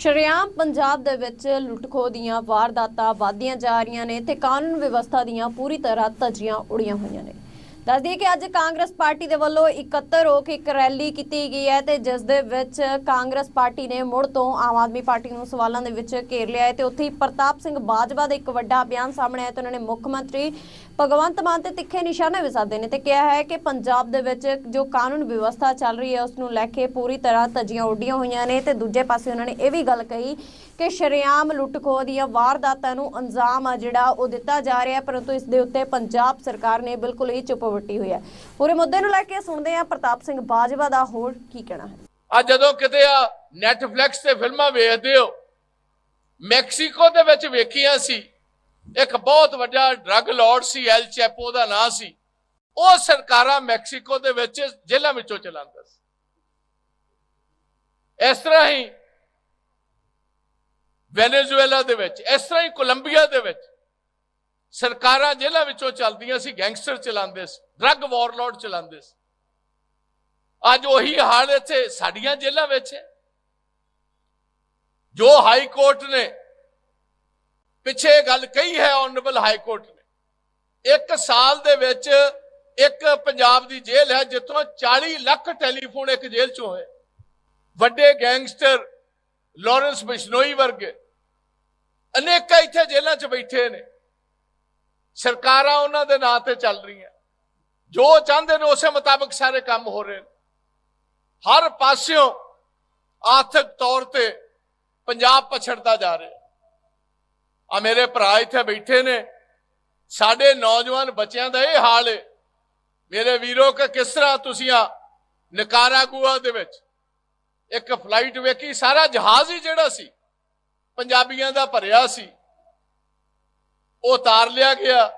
ਸ਼ਰੇਆਮ ਪੰਜਾਬ ਦੇ ਵਿੱਚ ਲੁੱਟਖੋ ਦੀਆਂ ਵਾਰਦਾਤਾਂ ਵਧਦੀਆਂ ਜਾ ਰਹੀਆਂ ਨੇ ਤੇ ਕਾਨੂੰਨ ਵਿਵਸਥਾ ਦੀਆਂ ਪੂਰੀ ਤਰ੍ਹਾਂ ਧੱਜੀਆਂ ਉੜੀਆਂ ਹੋਈਆਂ ਨੇ। ਦੱਸ ਦਈਏ ਕਿ ਅੱਜ ਕਾਂਗਰਸ ਪਾਰਟੀ ਦੇ ਵੱਲੋਂ ਇਕੱਤਰ ਹੋ ਕੇ ਇੱਕ ਰੈਲੀ ਕੀਤੀ ਗਈ ਹੈ ਤੇ ਜਿਸ ਦੇ ਵਿੱਚ ਕਾਂਗਰਸ ਪਾਰਟੀ ਨੇ ਮੁੜ ਤੋਂ ਆਮ ਆਦਮੀ ਪਾਰਟੀ ਨੂੰ ਸਵਾਲਾਂ ਦੇ ਵਿੱਚ ਘੇਰ ਲਿਆ ਹੈ ਤੇ ਉੱਥੇ ਹੀ ਪ੍ਰਤਾਪ ਸਿੰਘ ਬਾਜਵਾ ਦਾ ਇੱਕ ਵੱਡਾ ਬਿਆਨ ਸਾਹਮਣੇ ਆਇਆ ਤੇ ਉਹਨਾਂ ਨੇ ਮੁੱਖ ਮੰਤਰੀ ਭਗਵੰਤ ਮਾਨ ਤੇ ਤਿੱਖੇ ਨਿਸ਼ਾਨੇ ਵੀ ਸਾਧੇ ਨੇ ਤੇ ਕਿਹਾ ਹੈ ਕਿ ਪੰਜਾਬ ਦੇ ਵਿੱਚ ਜੋ ਕਾਨੂੰਨ ਵਿਵਸਥਾ ਚੱਲ ਰਹੀ ਹੈ, ਉਸ ਨੂੰ ਲੈ ਕੇ ਪੂਰੀ ਤਰ੍ਹਾਂ ਧੱਜੀਆਂ ਉੱਡੀਆਂ ਹੋਈਆਂ ਨੇ ਤੇ ਦੂਜੇ ਪਾਸੇ ਉਹਨਾਂ ਨੇ ਇਹ ਵੀ ਗੱਲ ਕਹੀ ਕਿ ਸ਼ਰੇਆਮ ਲੁੱਟਖੋ ਦੀਆਂ ਵਾਰਦਾਤਾਂ ਨੂੰ ਅੰਜਾਮ ਆ ਜਿਹੜਾ ਉਹ ਦਿੱਤਾ ਜਾ ਰਿਹਾ ਪਰੰਤੂ ਇਸ ਦੇ ਉੱਤੇ ਪੰਜਾਬ ਸਰਕਾਰ ਨੇ ਬਿਲਕੁਲ ਹੀ ਚੁੱਪ ਵੱਟੀ ਹੋਈ ਹੈ। ਪੂਰੇ ਮੁੱਦੇ ਨੂੰ ਲੈ ਕੇ ਸੁਣਦੇ ਹਾਂ ਪ੍ਰਤਾਪ ਸਿੰਘ ਬਾਜਵਾ ਦਾ ਹੋਰ ਕੀ ਕਹਿਣਾ ਹੈ। ਆ ਜਦੋਂ ਕਿਤੇ ਆ ਨੈਟਫਲਿਕਸ ਤੇ ਫਿਲਮਾਂ ਵੇਖਦੇ ਹੋ, ਮੈਕਸੀਕੋ ਦੇ ਵਿੱਚ ਵੇਖੀਆਂ ਸੀ, ਇੱਕ ਬਹੁਤ ਵੱਡਾ ਡਰੱਗ ਲਾਰਡ ਸੀ, ਐਲ ਚੈਪੋ ਦਾ ਨਾਂ ਸੀ, ਉਹ ਸਰਕਾਰਾਂ ਮੈਕਸੀਕੋ ਦੇ ਵਿੱਚ ਜੇਲ੍ਹਾਂ ਵਿੱਚੋਂ ਚਲਾਉਂਦਾ ਸੀ। ਇਸ ਤਰ੍ਹਾਂ ਹੀ ਵੈਨੇਜ਼ੁਏਲਾ ਦੇ ਵਿੱਚ, ਇਸ ਤਰ੍ਹਾਂ ਹੀ ਕੋਲੰਬੀਆ ਦੇ ਵਿੱਚ ਸਰਕਾਰਾਂ ਜੇਲ੍ਹਾਂ ਵਿੱਚੋਂ ਚੱਲਦੀਆਂ ਸੀ, ਗੈਂਗਸਟਰ ਚਲਾਉਂਦੇ ਸੀ ਡਰੱਗ ਵਾਰਲੋਰਡ ਚਲਾਉਂਦੇ ਸੀ। ਅੱਜ ਉਹੀ ਹਾਲ ਇੱਥੇ, ਸਾਡੀਆਂ ਜੇਲ੍ਹਾਂ ਵਿੱਚ ਹੈ। ਜੋ ਹਾਈ ਕੋਰਟ ਨੇ ਪਿੱਛੇ ਗੱਲ ਕਹੀ ਹੈ ਆਨਰੇਬਲ ਹਾਈ ਕੋਰਟ ਨੇ, ਇੱਕ ਸਾਲ ਦੇ ਵਿੱਚ ਇੱਕ ਪੰਜਾਬ ਦੀ ਜੇਲ੍ਹ ਹੈ, ਜਿੱਥੋਂ 40 ਲੱਖ ਟੈਲੀਫੋਨ ਇੱਕ ਜੇਲ੍ਹ ਚੋਂ ਹੋਏ। ਵੱਡੇ ਗੈਂਗਸਟਰ ਲਾਰੈਂਸ ਬਿਸ਼ਨੋਈ ਵਰਗੇ ਅਨੇਕਾਂ ਇੱਥੇ ਜੇਲ੍ਹਾਂ 'ਚ ਬੈਠੇ ਨੇ। ਸਰਕਾਰਾਂ ਉਹਨਾਂ ਦੇ ਨਾਂ ਤੇ ਚੱਲ ਰਹੀਆਂ। ਜੋ ਚਾਹੁੰਦੇ ਨੇ ਉਸੇ ਮੁਤਾਬਕ ਸਾਰੇ ਕੰਮ ਹੋ ਰਹੇ ਨੇ। ਹਰ ਪਾਸਿਓਂ ਆਰਥਿਕ ਤੌਰ ਤੇ ਪੰਜਾਬ ਪਛੜਦਾ ਜਾ ਰਿਹਾ। ਆ ਮੇਰੇ ਭਰਾ ਇੱਥੇ ਬੈਠੇ ਨੇ। ਸਾਡੇ ਨੌਜਵਾਨ ਬੱਚਿਆਂ ਦਾ ਇਹ ਹਾਲ ਹੈ ਮੇਰੇ ਵੀਰੋ, ਕਿ ਕਿਸ ਤਰ੍ਹਾਂ ਤੁਸੀਂ ਆ ਨਿਕਾਰਾਗੁਆ ਦੇ ਵਿੱਚ ਇੱਕ ਫਲਾਈਟ ਵੇਖੀ, ਸਾਰਾ ਜਹਾਜ਼ ਹੀ ਜਿਹੜਾ ਸੀ, ਪੰਜਾਬੀਆਂ ਦਾ ਭਰਿਆ ਸੀ। ਉਹ ਉਤਾਰ ਲਿਆ ਗਿਆ।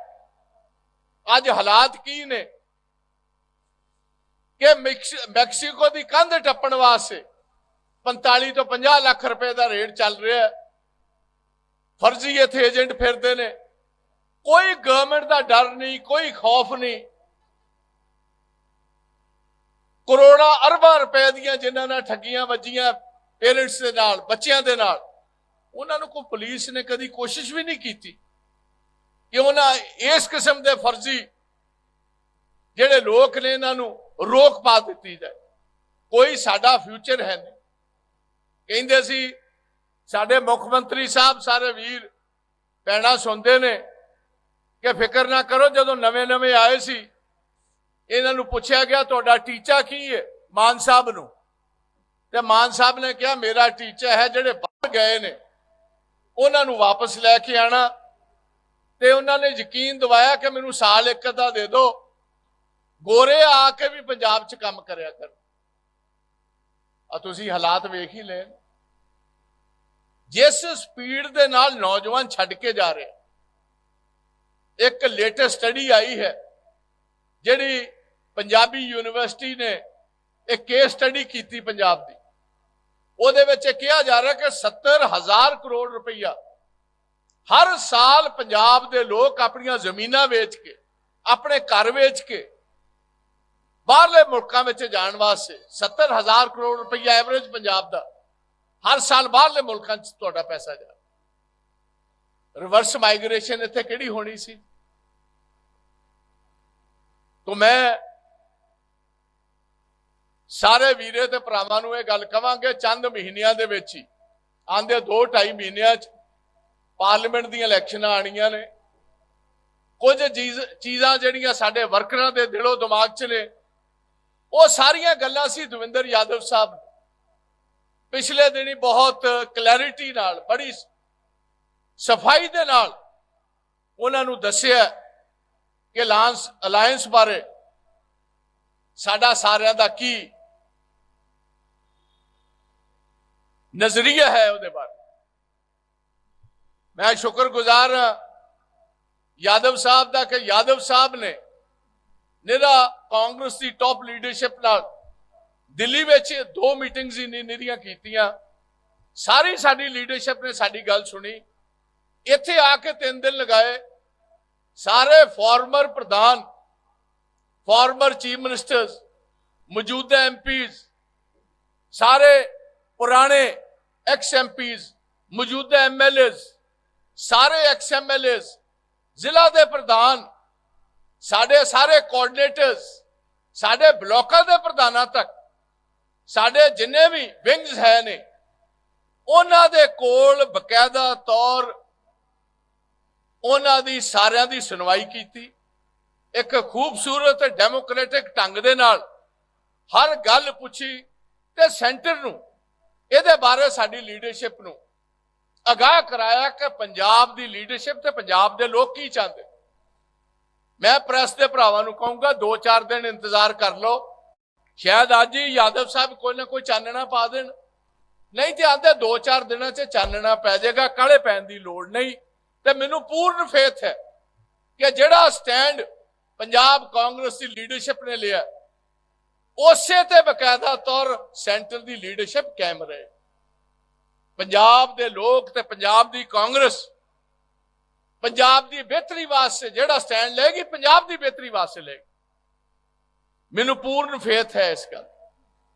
ਅੱਜ ਹਾਲਾਤ ਕੀ ਨੇ? ਕਿ ਮੈਕਸ- ਮੈਕਸੀਕੋ ਦੀ ਕੰਧ ਟੱਪਣ ਵਾਸਤੇ 45 ਤੋਂ 50 ਲੱਖ ਰੁਪਏ ਦਾ ਰੇਟ ਚੱਲ ਰਿਹਾ ਫਰਜ਼ੀ ਇੱਥੇ ਏਜੰਟ ਫਿਰਦੇ ਨੇ। ਕੋਈ ਗਵਰਨਮੈਂਟ ਦਾ ਡਰ ਨਹੀਂ, ਕੋਈ ਖੌਫ ਨਹੀਂ। ਕਰੋੜਾਂ ਅਰਬਾਂ ਰੁਪਏ ਦੀਆਂ ਜਿਨ੍ਹਾਂ ਨਾਲ ਠੱਗੀਆਂ ਵੱਜੀਆਂ ਪੇਰੈਂਟਸ ਦੇ ਨਾਲ, ਬੱਚਿਆਂ ਦੇ ਨਾਲ, ਉਹਨਾਂ ਨੂੰ ਕੋਈ ਪੁਲਿਸ ਨੇ ਕਦੀ ਕੋਸ਼ਿਸ਼ ਵੀ ਨਹੀਂ ਕੀਤੀ ਕਿ ਉਹਨਾਂ ਇਸ ਕਿਸਮ ਦੇ ਫਰਜ਼ੀ ਜਿਹੜੇ ਲੋਕ ਨੇ ਇਹਨਾਂ ਨੂੰ ਰੋਕ ਪਾ ਦਿੱਤੀ ਜਾਏ। ਕੋਈ ਸਾਡਾ ਫਿਊਚਰ ਹੈ ਨਹੀਂ। ਕਹਿੰਦੇ ਸੀ, ਸਾਡੇ ਮੁੱਖ ਮੰਤਰੀ ਸਾਹਿਬ ਸਾਰੇ ਵੀਰ ਪੈਣਾ ਸੁਣਦੇ ਨੇ ਕਿ ਫਿਕਰ ਨਾ ਕਰੋ, ਜਦੋਂ ਨਵੇਂ-ਨਵੇਂ ਆਏ ਸੀ ਇਹਨਾਂ ਨੂੰ ਪੁੱਛਿਆ ਗਿਆ, ਤੁਹਾਡਾ ਟੀਚਾ ਕੀ ਹੈ ਮਾਨ ਸਾਹਿਬ ਨੂੰ। ਤੇ ਮਾਨ ਸਾਹਿਬ ਨੇ ਕਿਹਾ, ਮੇਰਾ ਟੀਚਾ ਹੈ ਜਿਹੜੇ ਬਾਹਰ ਗਏ ਨੇ। ਉਹਨਾਂ ਨੂੰ ਵਾਪਸ ਲੈ ਕੇ ਆਣਾ। ਤੇ ਉਹਨਾਂ ਨੇ ਯਕੀਨ ਦਿਵਾਇਆ ਕਿ ਮੈਨੂੰ ਸਾਲ ਇੱਕ ਦਾ ਦੇ ਦਿਓ। ਗੋਰੇ ਆ ਕੇ ਵੀ ਪੰਜਾਬ 'ਚ ਕੰਮ ਕਰਿਆ ਕਰੋ। ਆ ਤੁਸੀਂ ਹਾਲਾਤ ਵੇਖ ਹੀ ਲਏ। ਜਿਸ ਸਪੀਡ ਦੇ ਨਾਲ ਨੌਜਵਾਨ ਛੱਡ ਕੇ ਜਾ ਰਿਹਾ। ਇੱਕ ਲੇਟੈਸਟ ਸਟੱਡੀ ਆਈ ਹੈ। ਜਿਹੜੀ ਪੰਜਾਬੀ ਯੂਨੀਵਰਸਿਟੀ ਨੇ ਇਹ ਕੇਸ ਸਟੱਡੀ ਕੀਤੀ ਪੰਜਾਬ ਦੀ, ਉਹਦੇ ਵਿੱਚ ਇਹ ਕਿਹਾ ਜਾ ਰਿਹਾ ਕਿ 70000 ਕਰੋੜ ਰੁਪਈਆ ਹਰ ਸਾਲ ਪੰਜਾਬ ਦੇ ਲੋਕ ਆਪਣੀਆਂ ਜ਼ਮੀਨਾਂ ਵੇਚ ਕੇ, ਆਪਣੇ ਘਰ ਵੇਚ ਕੇ ਬਾਹਰਲੇ ਮੁਲਕਾਂ ਵਿੱਚ ਜਾਣ ਵਾਸਤੇ 70000 ਕਰੋੜ ਰੁਪਈਆ ਐਵਰੇਜ ਪੰਜਾਬ ਦਾ ਹਰ ਸਾਲ ਬਾਹਰਲੇ ਮੁਲਕਾਂ 'ਚ ਤੁਹਾਡਾ ਪੈਸਾ ਜਾ ਰਿਵਰਸ ਮਾਈਗ੍ਰੇਸ਼ਨ ਇੱਥੇ ਕਿਹੜੀ ਹੋਣੀ ਸੀ? ਤੋਂ ਮੈਂ ਸਾਰੇ ਵੀਰੇ ਤੇ ਭਰਾਵਾਂ ਨੂੰ ਇਹ ਗੱਲ ਕਵਾਂਗੇ, ਚੰਦ ਮਹੀਨਿਆਂ ਦੇ ਵਿੱਚ ਹੀ, ਆਂਦੇ 2.5 ਮਹੀਨਿਆਂ 'ਚ ਪਾਰਲੀਮੈਂਟ ਦੀਆਂ ਇਲੈਕਸ਼ਨਾਂ ਆਣੀਆਂ ਨੇ। ਕੁਝ ਚੀਜ਼, ਚੀਜ਼ਾਂ ਜਿਹੜੀਆਂ ਸਾਡੇ ਵਰਕਰਾਂ ਦੇ ਦਿਲੋਂ ਦਿਮਾਗ 'ਚ ਨੇ, ਉਹ ਸਾਰੀਆਂ ਗੱਲਾਂ ਸੀ ਦਵਿੰਦਰ ਯਾਦਵ ਸਾਹਿਬ ਪਿਛਲੇ ਦਿਨੀ ਬਹੁਤ ਕਲੈਰਿਟੀ ਨਾਲ, ਬੜੀ ਸਫ਼ਾਈ ਦੇ ਨਾਲ ਉਹਨਾਂ ਨੂੰ ਦੱਸਿਆ। ਕਿ ਲਾਂਸ ਅਲਾਈਅੰਸ ਬਾਰੇ ਸਾਡਾ ਸਾਰਿਆਂ ਦਾ ਕੀ ਨਜ਼ਰੀਆ ਹੈ ਉਹਦੇ ਬਾਰੇ। ਮੈਂ ਸ਼ੁਕਰਗੁਜ਼ਾਰ ਹਾਂ ਯਾਦਵ ਸਾਹਿਬ ਦਾ ਕਿ ਯਾਦਵ ਸਾਹਿਬ ਨੇ ਨਿਰਾ ਕਾਂਗਰਸ ਦੀ ਟੌਪ ਲੀਡਰਸ਼ਿਪ ਨਾਲ ਦਿੱਲੀ ਵਿੱਚ ਦੋ ਮੀਟਿੰਗਸ ਹੀ ਨੀ- ਕੀਤੀਆਂ। ਸਾਰੀ ਸਾਡੀ ਲੀਡਰਸ਼ਿਪ ਨੇ ਸਾਡੀ ਗੱਲ ਸੁਣੀ। ਇੱਥੇ ਆ ਕੇ ਤਿੰਨ ਦਿਨ ਲਗਾਏ। ਸਾਰੇ ਫਾਰਮਰ ਪ੍ਰਧਾਨ ਫਾਰਮਰ ਚੀਫ ਮਿਨਿਸਟਰਸ ਮੌਜੂਦਾ ਐਮਪੀਜ਼ ਸਾਰੇ ਪੁਰਾਣੇ ਐਕਸ ਐਮਪੀਜ਼ ਮੌਜੂਦਾ ਐਮਐਲਏਜ਼ ਸਾਰੇ ਐਕਸ ਐਮਐਲਏਜ਼ ਜ਼ਿਲ੍ਹਾ ਦੇ ਪ੍ਰਧਾਨ, ਸਾਡੇ ਸਾਰੇ ਕੋਆਰਡੀਨੇਟਰਸ ਸਾਡੇ ਬਲਾਕਾਂ ਦੇ ਪ੍ਰਧਾਨਾਂ ਤੱਕ, ਸਾਡੇ ਜਿੰਨੇ ਵੀ ਵਿੰਗਸ ਹੈ ਨੇ, ਉਹਨਾਂ ਦੇ ਕੋਲ ਬਕਾਇਦਾ ਤੌਰ ਉਹਨਾਂ ਦੀ ਸਾਰਿਆਂ ਦੀ ਸੁਣਵਾਈ ਕੀਤੀ। ਇੱਕ ਖੂਬਸੂਰਤ ਡੈਮੋਕ੍ਰੈਟਿਕ ਢੰਗ ਦੇ ਨਾਲ ਹਰ ਗੱਲ ਪੁੱਛੀ ਤੇ ਸੈਂਟਰ ਨੂੰ ਇਹਦੇ ਬਾਰੇ ਸਾਡੀ ਲੀਡਰਸ਼ਿਪ ਨੂੰ ਅਗਾਹ ਕਰਾਇਆ ਕਿ ਪੰਜਾਬ ਦੀ ਲੀਡਰਸ਼ਿਪ ਤੇ ਪੰਜਾਬ ਦੇ ਲੋਕ ਕੀ ਚਾਹੁੰਦੇ। ਮੈਂ ਪ੍ਰੈਸ ਦੇ ਭਰਾਵਾਂ ਨੂੰ ਕਹੂੰਗਾ 2-4 ਦਿਨ ਇੰਤਜ਼ਾਰ ਕਰ ਲਓ। ਸ਼ਾਇਦ ਅੱਜ ਹੀ ਯਾਦਵ ਸਾਹਿਬ ਕੋਈ ਨਾ ਕੋਈ ਚਾਨਣਾ ਪਾ ਦੇਣ। ਨਹੀਂ ਤੇ ਆਂਦੇ 2-4 ਦਿਨਾਂ 'ਚ ਚਾਨਣਾ ਪੈ ਜਾਏਗਾ, ਕਾਲੇ ਪੈਣ ਦੀ ਲੋੜ ਨਹੀਂ। ਤੇ ਮੈਨੂੰ ਪੂਰਨ ਫੇਥ ਹੈ ਕਿ ਜਿਹੜਾ ਸਟੈਂਡ ਪੰਜਾਬ ਕਾਂਗਰਸ ਦੀ ਲੀਡਰਸ਼ਿਪ ਨੇ ਲਿਆ, ਉਸੇ ਤੇ ਬਕਾਇਦਾ ਤੌਰ ਸੈਂਟਰ ਦੀ ਲੀਡਰਸ਼ਿਪ ਕਾਇਮ ਰਹੇ। ਪੰਜਾਬ ਦੇ ਲੋਕ ਤੇ ਪੰਜਾਬ ਦੀ ਕਾਂਗਰਸ, ਪੰਜਾਬ ਦੀ ਬਿਹਤਰੀ ਵਾਸਤੇ ਜਿਹੜਾ ਸਟੈਂਡ ਲਏਗੀ, ਪੰਜਾਬ ਦੀ ਬਿਹਤਰੀ ਵਾਸਤੇ ਲਏਗੀ। ਮੈਨੂੰ ਪੂਰਨ ਫੇਥ ਹੈ ਇਸ ਗੱਲ